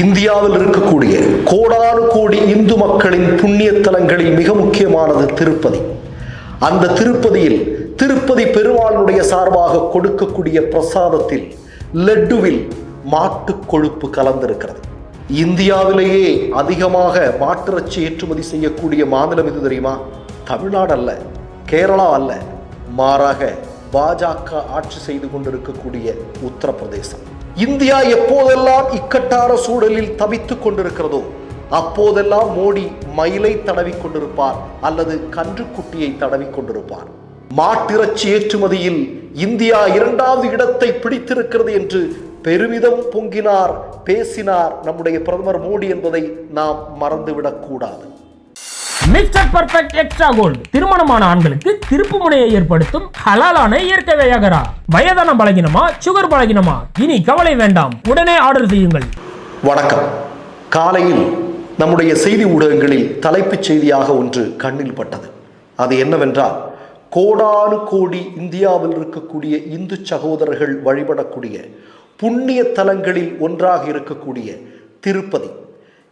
இந்தியாவில் இருக்கக்கூடிய கோடானு கோடி இந்து மக்களின் புண்ணிய தலங்களில் மிக முக்கியமானது திருப்பதி. அந்த திருப்பதியில் திருப்பதி பெருமாளுடைய சார்பாக கொடுக்கக்கூடிய பிரசாதத்தில் லட்டுவில் மாட்டு கொழுப்பு கலந்திருக்கிறது. இந்தியாவிலேயே அதிகமாக மாட்டிறச்சி ஏற்றுமதி செய்யக்கூடிய மாநிலம் இது தெரியுமா? தமிழ்நாடு அல்ல கேரளா அல்ல. மாறாக பாஜக ஆட்சி செய்து கொண்டிருக்கக்கூடிய உத்தரப்பிரதேசம். இந்தியா எப்போதெல்லாம் இக்கட்டார சூழலில் தவித்துக் கொண்டிருக்கிறதோ அப்போதெல்லாம் மோடி மயிலை தடவி கொண்டிருப்பார் அல்லது கன்றுக்குட்டியை தடவி கொண்டிருப்பார். மாட்டிறச்சி ஏற்றுமதியில் இந்தியா இரண்டாவது இடத்தை பிடித்திருக்கிறது என்று பெருமிதம் பொங்கினார் பேசினார் நம்முடைய பிரதமர் மோடி என்பதை நாம் மறந்துவிடக் கூடாது மிஸ்டர் பர்ஃபெக்ட் எக்ஸ்ட்ரா கோல்டு திருமணமான ஆண்களுக்கு திருப்பு முனையை ஏற்படுத்தும் ஹலாலான இயற்கை வியாகரா. வயதான பலகினமா சுகர் பலகினமா இனி கவலை வேண்டாம். உடனே ஆர்டர் செய்யுங்கள். வணக்கம். காலையில் நம்முடைய செய்தி ஊடகங்களில் தலைப்புச் செய்தியாக ஒன்று கண்ணில் பட்டது. அது என்னவென்றால் கோடானு கோடி இந்தியாவில் இருக்கக்கூடிய இந்து சகோதரர்கள் வழிபடக்கூடிய புண்ணிய தலங்களில் ஒன்றாக இருக்கக்கூடிய திருப்பதி.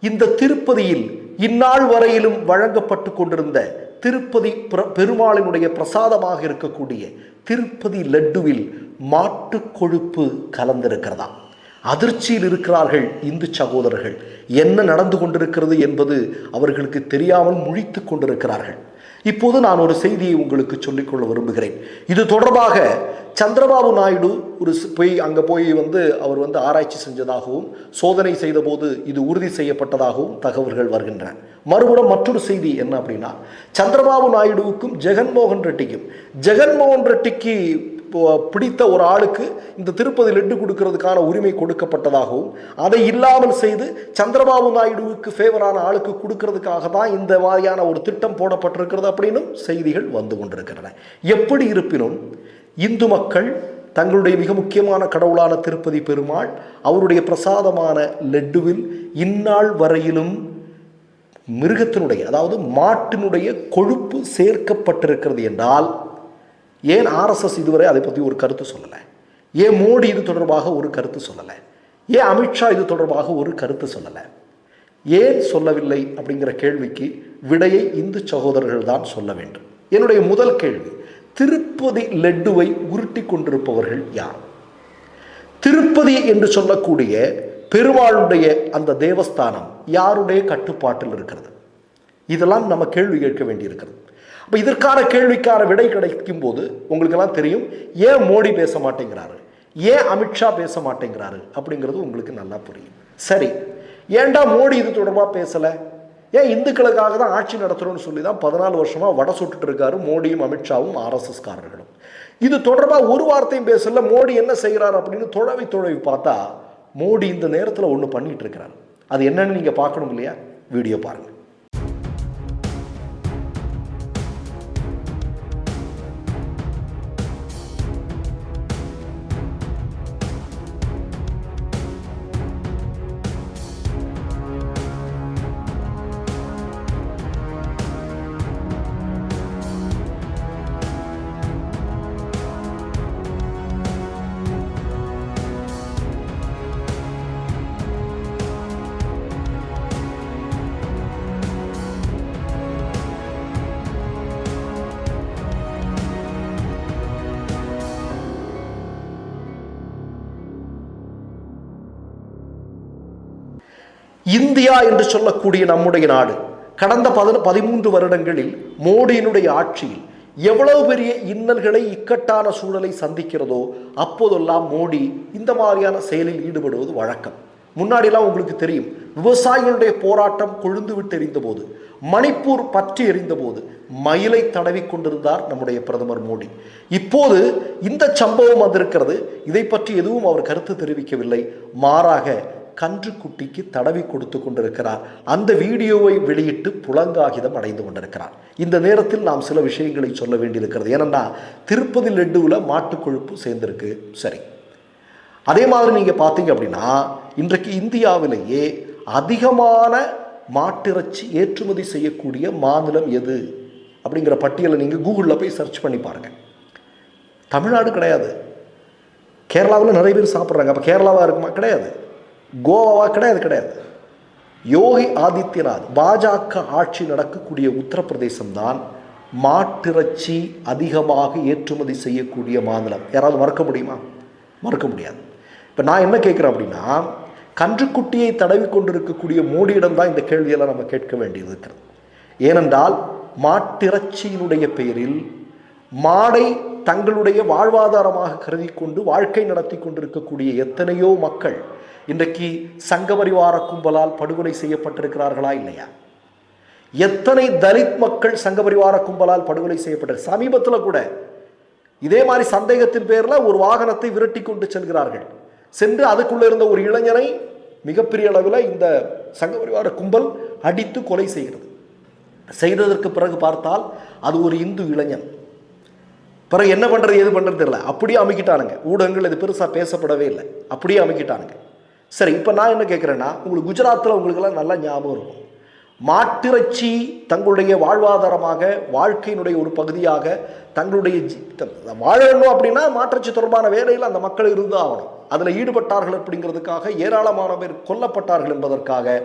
இந்த திருப்பதியில் இந்நாள் வரையிலும் வழங்கப்பட்டு கொண்டிருந்த திருப்பதி பிர- பெருமாளினுடைய பிரசாதமாக இருக்கக்கூடிய திருப்பதி லட்டுவில் மாட்டு கொழுப்பு கலந்திருக்கிறதா? அதிர்ச்சியில் இருக்கிறார்கள் இந்து சகோதரர்கள். என்ன நடந்து கொண்டிருக்கிறது என்பது அவர்களுக்கு தெரியாமல் முழித்துக் கொண்டிருக்கிறார்கள். இப்போது நான் ஒரு செய்தியை உங்களுக்கு சொல்லிக்கொள்ள விரும்புகிறேன். இது தொடர்பாக சந்திரபாபு நாயுடு ஒரு போய் அங்கே போய் வந்து அவர் வந்து ஆராய்ச்சி செஞ்சதாகவும் சோதனை செய்தபோது இது உறுதி செய்யப்பட்டதாகவும் தகவல்கள் வருகின்றன. மறுபுறம் மற்றொரு செய்தி என்ன அப்படின்னா சந்திரபாபு நாயுடுவுக்கும் ஜெகன்மோகன் ரெட்டிக்கும் ஜெகன்மோகன் ரெட்டிக்கு பிடித்த ஒரு ஆளுக்கு இந்த திருப்பதி லட்டு கொடுக்கறதுக்கான உரிமை கொடுக்கப்பட்டதாகவும் அதை இல்லாமல் செய்து சந்திரபாபு நாயுடுவுக்கு ஃபேவரான ஆளுக்கு கொடுக்கறதுக்காக தான் இந்த மாதிரியான ஒரு திட்டம் போடப்பட்டிருக்கிறது அப்படின்னும் செய்திகள் வந்து கொண்டிருக்கின்றன. எப்படி இருப்பினும் இந்து மக்கள் தங்களுடைய மிக முக்கியமான கடவுளான திருப்பதி பெருமாள் அவருடைய பிரசாதமான லெட்டுவில் இந்நாள் வரையிலும் மிருகத்தினுடைய அதாவது மாட்டினுடைய கொழுப்பு சேர்க்கப்பட்டிருக்கிறது என்றால் ஏன் ஆர்எஸ்எஸ் இதுவரை அதை பற்றி ஒரு கருத்து சொல்லலை? ஏன் மோடி இது தொடர்பாக ஒரு கருத்து சொல்லலை? ஏன் அமித்ஷா இது தொடர்பாக ஒரு கருத்து சொல்லலை? ஏன் சொல்லவில்லை அப்படிங்கிற கேள்விக்கு விடையை இந்து சகோதரர்கள் தான் சொல்ல வேண்டும். என்னுடைய முதல் கேள்வி திருப்பதி லட்டுவை உருட்டி கொண்டிருப்பவர்கள் யார்? திருப்பதி என்று சொல்லக்கூடிய பெருமாளுடைய அந்த தேவஸ்தானம் யாருடைய கட்டுப்பாட்டில் இருக்கிறது? இதெல்லாம் நம்ம கேள்வி கேட்க வேண்டியிருக்கிறது. அப்போ இதற்கான கேள்விக்கான விடை கிடைக்கும் போது உங்களுக்கெல்லாம் தெரியும் ஏன் மோடி பேச மாட்டேங்கிறாரு? ஏன் அமித்ஷா பேச மாட்டேங்கிறாரு? அப்படிங்கிறது உங்களுக்கு நல்லா புரியும். சரி ஏன்டா மோடி இது தொடர்பாக பேசலை? ஏன் இந்துக்களுக்காக தான் ஆட்சி நடத்துகிறோன்னு சொல்லி தான் பதினாலு வருஷமாக வட சுட்டுட்டு இருக்காரு மோடியும் அமித்ஷாவும் ஆர்எஸ்எஸ்காரர்களும் இது தொடர்பாக ஒரு வார்த்தையும் பேசல மோடி என்ன செய்கிறார் அப்படின்னு தொழவை தொழவி பார்த்தா மோடி இந்த நேரத்தில் ஒன்று பண்ணிட்டு இருக்கிறார். அது என்னன்னு நீங்கள் பார்க்கணும் இல்லையா? வீடியோ பாருங்கள் இந்தியா என்று சொல்லக்கூடிய நம்முடைய நாடு. கடந்த பதின பதிமூன்று வருடங்களில் மோடியினுடைய ஆட்சியில் எவ்வளவு பெரிய இன்னல்களை இக்கட்டான சூழலை சந்திக்கிறதோ அப்போதெல்லாம் மோடி இந்த மாதிரியான செயலில் ஈடுபடுவது வழக்கம். முன்னாடிலாம் உங்களுக்கு தெரியும் விவசாயிகளுடைய போராட்டம் கொழுந்து விட்டு எரிந்தபோது மணிப்பூர் பற்றி எறிந்தபோது மயிலை தடவி கொண்டிருந்தார் நம்முடைய பிரதமர் மோடி. இப்போது இந்த சம்பவம் வந்திருக்கிறது. இதை பற்றி எதுவும் அவர் கருத்து தெரிவிக்கவில்லை. மாறாக கன்றுக்குட்டிக்கு தடவி கொடுத்து கொண்டிருக்கிறார். அந்த வீடியோவை வெளியிட்டு புலங்காகிதம் அடைந்து கொண்டிருக்கிறார். இந்த நேரத்தில் நாம் சில விஷயங்களை சொல்ல வேண்டியிருக்கிறது. ஏனென்னா திருப்பதி லெட்டுவில் மாட்டு கொழுப்பு சேர்ந்திருக்கு. சரி. அதே மாதிரி நீங்கள் பார்த்தீங்க அப்படின்னா இன்றைக்கு இந்தியாவிலேயே அதிகமான மாட்டிறைச்சி ஏற்றுமதி செய்யக்கூடிய மாநிலம் எது? அப்படிங்கிற பட்டியலை நீங்கள் கூகுளில் போய் சர்ச் பண்ணி பாருங்கள் தமிழ்நாடு கிடையாது. கேரளாவில் நிறைய பேர் சாப்பிட்றாங்க. அப்போ கேரளாவாக இருக்குமா? கிடையாது. கோவாவா கிடையாது கிடையாது. யோகி ஆதித்யநாத் பாஜக ஆட்சி நடக்கக்கூடிய உத்தரப்பிரதேசம் தான் மாட்டிறைச்சி அதிகமாக ஏற்றுமதி செய்யக்கூடிய மாநிலம். யாராவது மறக்க முடியுமா? மறக்க முடியாது. இப்போ நான் என்ன கேட்குறேன் அப்படின்னா கன்றுக்குட்டியை தடவி கொண்டிருக்கக்கூடிய மோடியிடம் தான் இந்த கேள்வியெல்லாம் நம்ம கேட்க வேண்டியது இருக்கிறது. ஏனென்றால் மாட்டிறச்சியினுடைய பெயரில் மாடை தங்களுடைய வாழ்வாதாரமாக கருதி கொண்டு வாழ்க்கை நடத்தி கொண்டிருக்கக்கூடிய எத்தனையோ மக்கள் இன்றைக்கு சங்கபரிவார கும்பலால் படுகொலை செய்யப்பட்டிருக்கிறார்களா இல்லையா? எத்தனை தலித் மக்கள் சங்கபரிவார கும்பலால் படுகொலை செய்யப்பட்ட சமீபத்தில் கூட இதே மாதிரி சந்தேகத்தின் பேரில் ஒரு வாகனத்தை விரட்டி கொண்டு செல்கிறார்கள். சென்று அதுக்குள்ளே இருந்த ஒரு இளைஞனை மிகப்பெரிய அளவில் இந்த சங்கபரிவார கும்பல் அடித்து கொலை செய்கிறது. செய்ததற்கு பிறகு பார்த்தால் அது ஒரு இந்து இளைஞன். பிறகு என்ன பண்ணுறது எது பண்ணுறது தெரியல. அப்படியே அமைக்கிட்டானுங்க. ஊடகங்கள் இது பெருசாக பேசப்படவே இல்லை. அப்படியே அமைக்கிட்டானுங்க. சரி இப்போ நான் என்ன கேட்குறேன்னா உங்களுக்கு குஜராத்தில் உங்களுக்கெல்லாம் நல்லா ஞாபகம் இருக்கும். மாட்டிறைச்சி தங்களுடைய வாழ்வாதாரமாக வாழ்க்கையினுடைய ஒரு பகுதியாக தங்களுடைய ஜி- வாழணும் அப்படின்னா மாட்டிறைச்சி தொடர்பான வேலையில் அந்த மக்கள் இருந்து ஆகணும். அதில் ஈடுபட்டார்கள் அப்படிங்கிறதுக்காக ஏராளமான பேர் கொல்லப்பட்டார்கள் என்பதற்காக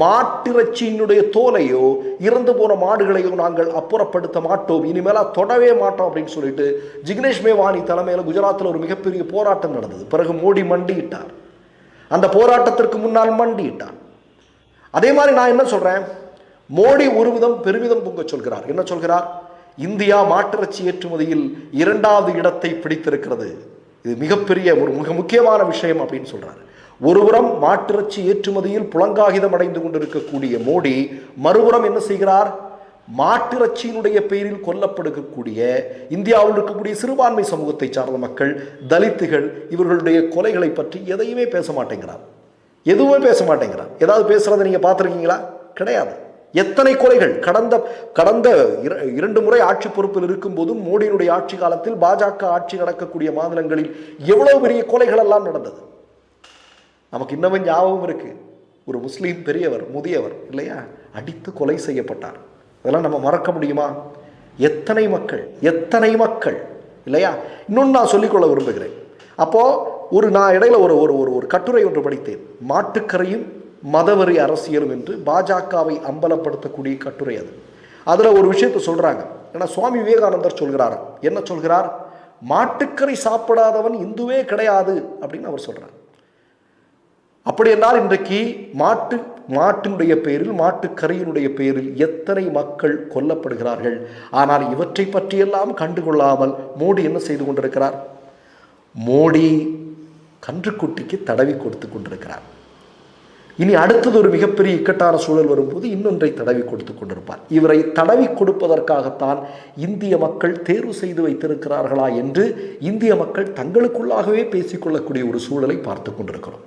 மாட்டிறைச்சியினுடைய தோலையோ இறந்து போன மாடுகளையோ நாங்கள் அப்புறப்படுத்த மாட்டோம். இனிமேலாக தொடவே மாட்டோம் அப்படின்னு சொல்லிட்டு ஜிக்னேஷ் மேவானி தலைமையில் குஜராத்தில் ஒரு மிகப்பெரிய போராட்டம் நடந்தது. பிறகு மோடி மண்டியிட்டார். அந்த போராட்டத்திற்கு முன்னால் மண்டியிட்டான். அதே மாதிரி நான் என்ன சொல்கிறேன் மோடி ஒரு விதம் பெருமிதம் பொங்க சொல்கிறார். என்ன சொல்கிறார்? இந்தியா மாட்டிறச்சி ஏற்றுமதியில் இரண்டாவது இடத்தை பிடித்திருக்கிறது. இது மிகப்பெரிய ஒரு மிக முக்கியமான விஷயம் அப்படின்னு சொல்கிறார் ஒருபுறம் மாட்டிறச்சி ஏற்றுமதியில் புலங்காகிதம் அடைந்து கொண்டிருக்கக்கூடிய மோடி மறுபுறம் என்ன செய்கிறார்? மாட்டிறச்சியினுடைய பெயரில் கொல்லப்படுகக்கூடிய இந்தியாவில் இருக்கக்கூடிய சிறுபான்மை சமூகத்தை சார்ந்த மக்கள் தலித்துகள் இவர்களுடைய கொலைகளை பற்றி எதையுமே பேச மாட்டேங்கிறார். எதுவுமே பேச மாட்டேங்கிறார். ஏதாவது பேசுறதை நீங்க பார்த்துருக்கீங்களா? கிடையாது. எத்தனை கொலைகள்? கடந்த கடந்த இர- இரண்டு முறை ஆட்சி பொறுப்பில் இருக்கும்போதும் மோடியினுடைய ஆட்சி காலத்தில் பாஜக ஆட்சி நடக்கக்கூடிய மாநிலங்களில் எவ்வளவு பெரிய கொலைகள் எல்லாம் நடந்தது? நமக்கு இன்னமும் ஞாபகம் இருக்கு. ஒரு முஸ்லீம் பெரியவர் முதியவர் இல்லையா? அடித்து கொலை செய்யப்பட்டார். அதெல்லாம் நம்ம மறக்க முடியுமா? எத்தனை மக்கள் எத்தனை மக்கள் இல்லையா? இன்னொன்று நான் சொல்லிக்கொள்ள விரும்புகிறேன். அப்போது ஒரு நான் இடையில ஒரு ஒரு ஒரு ஒரு கட்டுரை ஒன்று படித்தேன். மாட்டுக்கரையும் மதவெறி அரசியலும் என்று பாஜகவை அம்பலப்படுத்தக்கூடிய கட்டுரை அது. அதில் ஒரு விஷயத்தை சொல்கிறாங்க ஏன்னா சுவாமி விவேகானந்தர் சொல்கிறார் என்ன சொல்கிறார்? மாட்டுக்கரை சாப்பிடாதவன் இந்துவே கிடையாது அப்படின்னு அவர் சொல்கிறார் அப்படி என்றால் இன்றைக்கு மாட்டு மாட்டினுடைய பெயரில் மாட்டுக்கரையினுடைய பெயரில் எத்தனை மக்கள் கொல்லப்படுகிறார்கள்? ஆனால் இவற்றை பற்றியெல்லாம் கண்டுகொள்ளாமல் மோடி என்ன செய்து கொண்டிருக்கிறார்? மோடி கன்றுக்குட்டிக்கு தடவி கொடுத்து கொண்டிருக்கிறார். இனி அடுத்தது ஒரு மிகப்பெரிய இக்கட்டான சூழல் வரும்போது இன்னொன்றை தடவி கொடுத்து கொண்டிருப்பார். இவரை தடவி கொடுப்பதற்காகத்தான் இந்திய மக்கள் தேர்வு செய்து வைத்திருக்கிறார்களா என்று இந்திய மக்கள் தங்களுக்குள்ளாகவே பேசிக்கொள்ளக்கூடிய ஒரு சூழலை பார்த்து கொண்டிருக்கிறோம்.